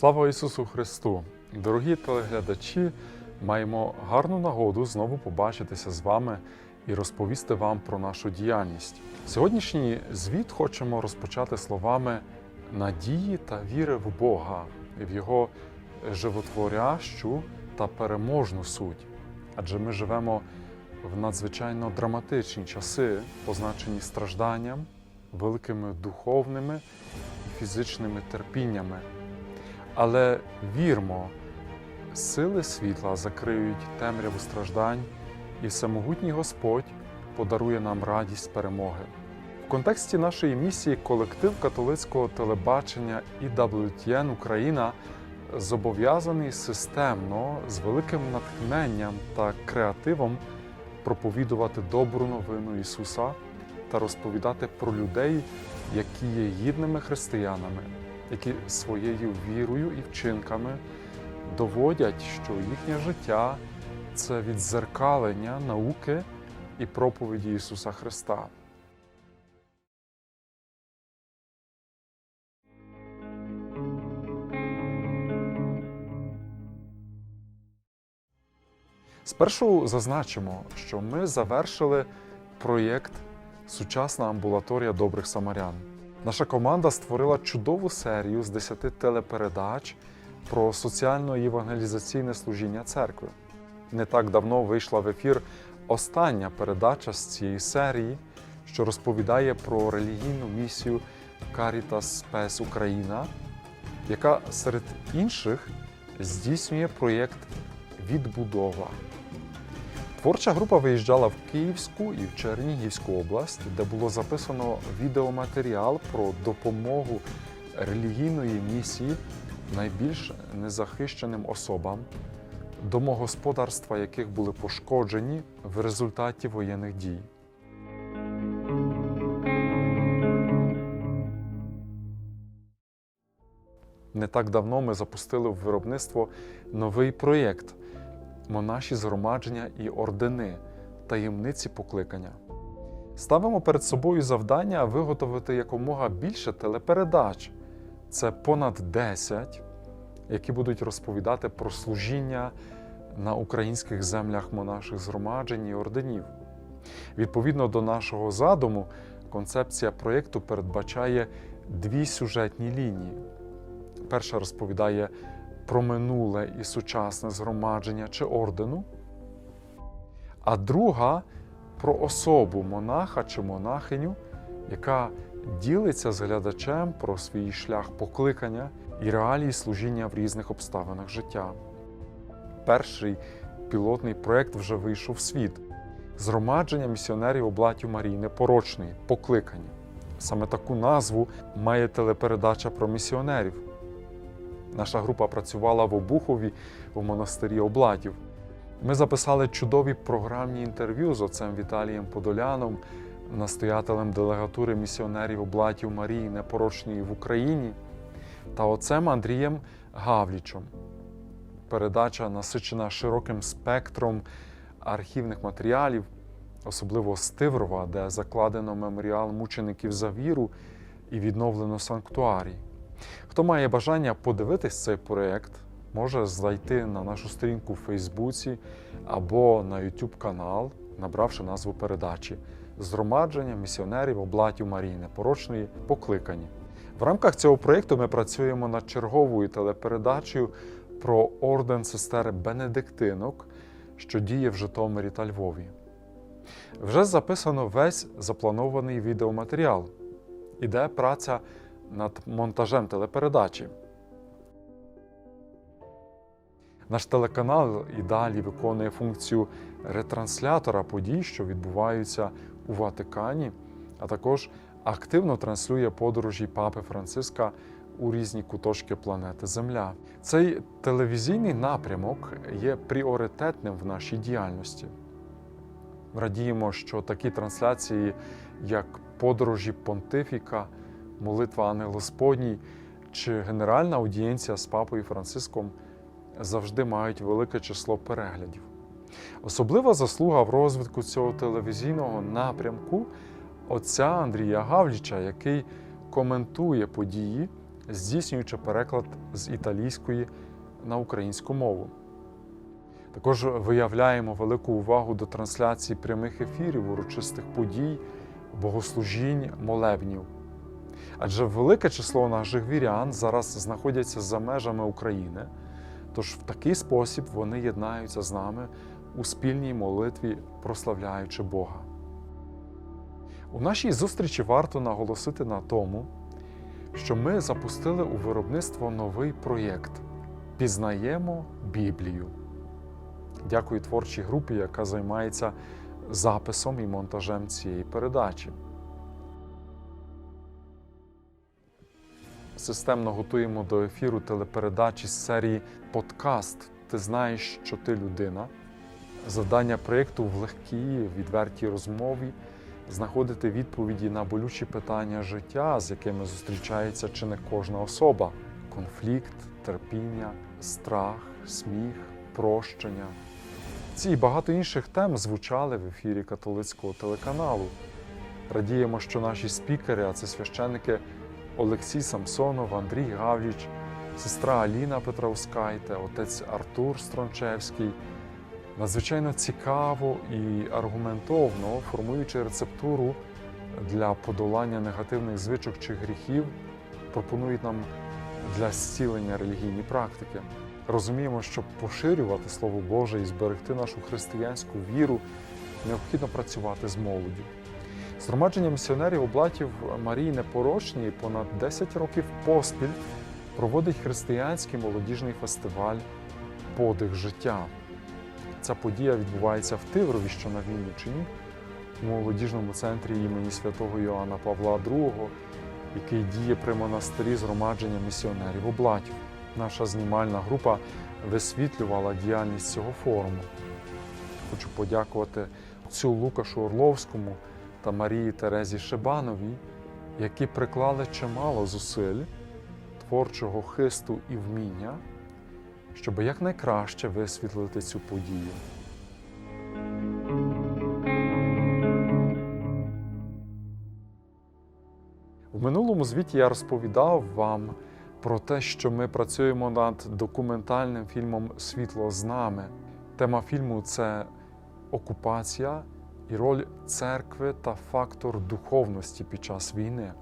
Слава Ісусу Христу! Дорогі телеглядачі! Маємо гарну нагоду знову побачитися з вами і розповісти вам про нашу діяльність. Сьогоднішній звіт хочемо розпочати словами надії та віри в Бога, в Його животворящу та переможну суть. Адже ми живемо в надзвичайно драматичні часи, позначені стражданням, великими духовними і фізичними терпіннями. Але вірмо, сили світла закриють темряву страждань, і всемогутній Господь подарує нам радість перемоги. В контексті нашої місії колектив католицького телебачення EWTN Україна зобов'язаний системно з великим натхненням та креативом проповідувати добру новину Ісуса та розповідати про людей, які є гідними християнами, які своєю вірою і вчинками доводять, що їхнє життя це відзеркалення науки і проповіді Ісуса Христа. Спершу зазначимо, що ми завершили проєкт Сучасна амбулаторія добрих самарян. Наша команда створила чудову серію з 10 телепередач про соціально-євангелізаційне служіння церкви. Не так давно вийшла в ефір остання передача з цієї серії, що розповідає про релігійну місію Caritas Spes Україна, яка серед інших здійснює проєкт Відбудова. Творча група виїжджала в Київську і в Чернігівську область, де було записано відеоматеріал про допомогу релігійної місії найбільш незахищеним особам, домогосподарства яких були пошкоджені в результаті воєнних дій. Не так давно ми запустили в виробництво новий проєкт монаші згромадження і ордени, таємниці покликання. Ставимо перед собою завдання виготовити якомога більше телепередач. Це понад 10, які будуть розповідати про служіння на українських землях монаших згромаджень і орденів. Відповідно до нашого задуму, концепція проєкту передбачає дві сюжетні лінії. Перша розповідає про минуле і сучасне згромадження чи ордену, а друга про особу монаха чи монахиню, яка ділиться з глядачем про свій шлях покликання і реалії служіння в різних обставинах життя. Перший пілотний проєкт вже вийшов в світ. Згромадження місіонерів облатів Марії Непорочної покликання. Саме таку назву має телепередача про місіонерів. Наша група працювала в Обухові в монастирі Облатів. Ми записали чудові програмні інтерв'ю з отцем Віталієм Подоляном, настоятелем делегатури місіонерів Облатів Марії Непорочної в Україні та отцем Андрієм Гавлічем. Передача насичена широким спектром архівних матеріалів, особливо з Тиврова, де закладено меморіал мучеників за віру і відновлено санктуарій. Хто має бажання подивитись цей проєкт, може зайти на нашу сторінку в Фейсбуці або на YouTube канал, набравши назву передачі Згромадження місіонерів облатів Марії Непорочної покликані. В рамках цього проєкту ми працюємо над черговою телепередачею про орден сестер Бенедиктинок, що діє в Житомирі та Львові. Вже записано весь запланований відеоматеріал. Іде праця над монтажем телепередачі. Наш телеканал і далі виконує функцію ретранслятора подій, що відбуваються у Ватикані, а також активно транслює подорожі Папи Франциска у різні куточки планети Земля. Цей телевізійний напрямок є пріоритетним в нашій діяльності. Радіємо, що такі трансляції, як подорожі Понтифіка, молитва Ангел Господній чи генеральна аудієнція з папою Франциском завжди мають велике число переглядів. Особлива заслуга в розвитку цього телевізійного напрямку отця Андрія Гавліча, який коментує події, здійснюючи переклад з італійської на українську мову. Також виявляємо велику увагу до трансляції прямих ефірів, урочистих подій, богослужінь, молебнів. Адже велике число наших вірян зараз знаходяться за межами України, тож в такий спосіб вони єднаються з нами у спільній молитві, прославляючи Бога. У нашій зустрічі варто наголосити на тому, що ми запустили у виробництво новий проєкт Пізнаємо Біблію. Дякую творчій групі, яка займається записом і монтажем цієї передачі. Системно готуємо до ефіру телепередачі з серії Подкаст. Ти знаєш, що ти людина. Завдання проєкту в легкій, відвертій розмові знаходити відповіді на болючі питання життя, з якими зустрічається чи не кожна особа: конфлікт, терпіння, страх, сміх, прощення. Ці і багато інших тем звучали в ефірі католицького телеканалу. Радіємо, що наші спікери, а це священники Олексій Самсонов, Андрій Гавліч, сестра Аліна Петраускайте, отець Артур Стрончевський, надзвичайно цікаво і аргументовно формуючи рецептуру для подолання негативних звичок чи гріхів, пропонують нам для зцілення релігійні практики. Розуміємо, щоб поширювати Слово Боже і зберегти нашу християнську віру, необхідно працювати з молоддю. Згромадження місіонерів облатів Марії Непорочній понад 10 років поспіль проводить християнський молодіжний фестиваль Подих життя. Ця подія відбувається в Тиврові, що на Вінниччині, у молодіжному центрі імені святого Йоанна Павла II, який діє при монастирі згромадження місіонерів облатів. Наша знімальна група висвітлювала діяльність цього форуму. Хочу подякувати отцю Лукашу Орловському та Марії Терезі Шибановій, які приклали чимало зусиль, творчого хисту і вміння, щоб якнайкраще висвітлити цю подію. В минулому звіті я розповідав вам про те, що ми працюємо над документальним фільмом Світло з нами. Тема фільму це окупація і роль церкви та фактор духовності під час війни.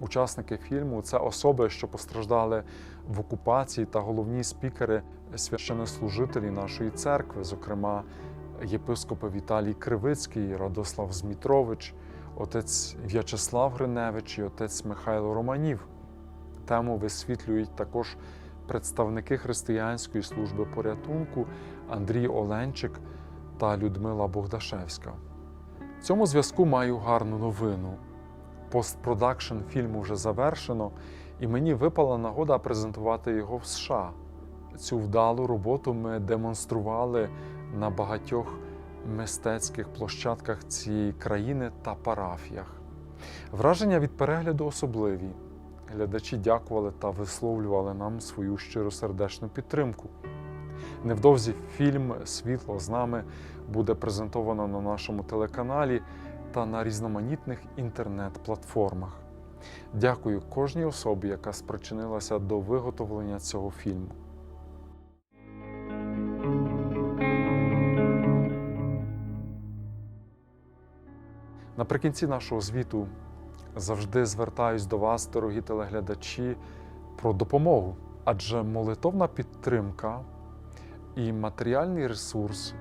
Учасники фільму це особи, що постраждали в окупації, та головні спікери, священнослужителі нашої церкви, зокрема єпископи Віталій Кривицький, Радослав Змітрович, отець В'ячеслав Гриневич і отець Михайло Романів. Тему висвітлюють також представники християнської служби порятунку Андрій Оленчик та Людмила Богдашевська. Цьому зв'язку маю гарну новину. Постпродакшн фільму вже завершено, і мені випала нагода презентувати його в США. Цю вдалу роботу ми демонстрували на багатьох мистецьких площадках цієї країни та парафіях. Враження від перегляду особливі. Глядачі дякували та висловлювали нам свою щиросердечну підтримку. Невдовзі фільм Світло з нами буде презентовано на нашому телеканалі та на різноманітних інтернет-платформах. Дякую кожній особі, яка спричинилася до виготовлення цього фільму. Наприкінці нашого звіту завжди звертаюсь до вас, дорогі телеглядачі, про допомогу. Адже молитовна підтримка і матеріальний ресурс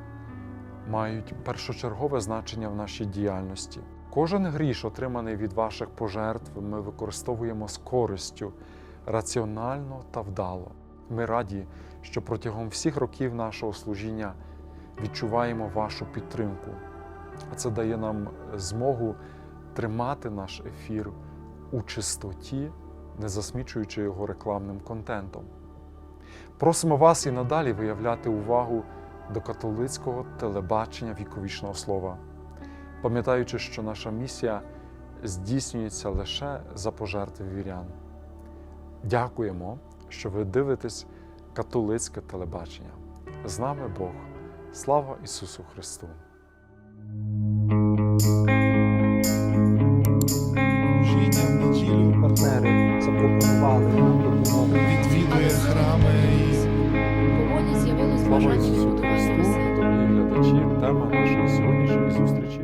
мають першочергове значення в нашій діяльності. Кожен гріш, отриманий від ваших пожертв, ми використовуємо з користю, раціонально та вдало. Ми раді, що протягом всіх років нашого служіння відчуваємо вашу підтримку. А це дає нам змогу тримати наш ефір у чистоті, не засмічуючи його рекламним контентом. Просимо вас і надалі виявляти увагу до католицького телебачення віковічного слова, пам'ятаючи, що наша місія здійснюється лише за пожертви вірян. Дякуємо, що ви дивитесь католицьке телебачення. З нами Бог. Слава Ісусу Христу! запропонували нам допомогу. відвідує храми Слава Ісусу Христу, дорогі глядачі, тема нашої сьогоднішньої зустрічі